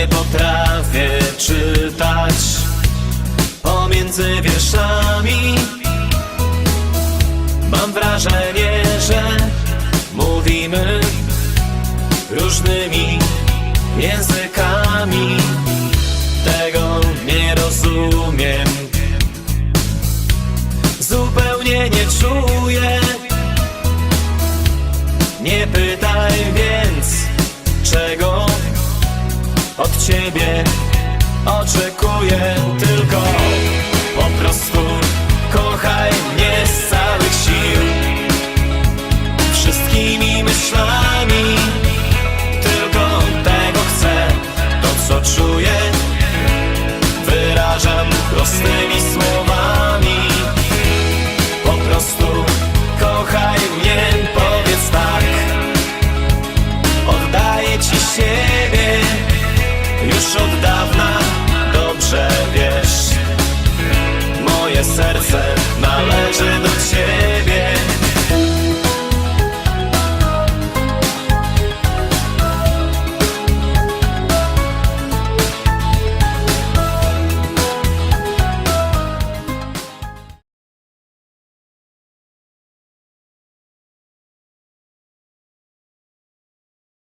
nie potrafię czytać pomiędzy wierszami. Mam wrażenie, że mówimy różnymi językami. Tego nie rozumiem. Zupełnie nie czuję. Nie pytaj czego Już od dawna dobrze wiesz. Moje serce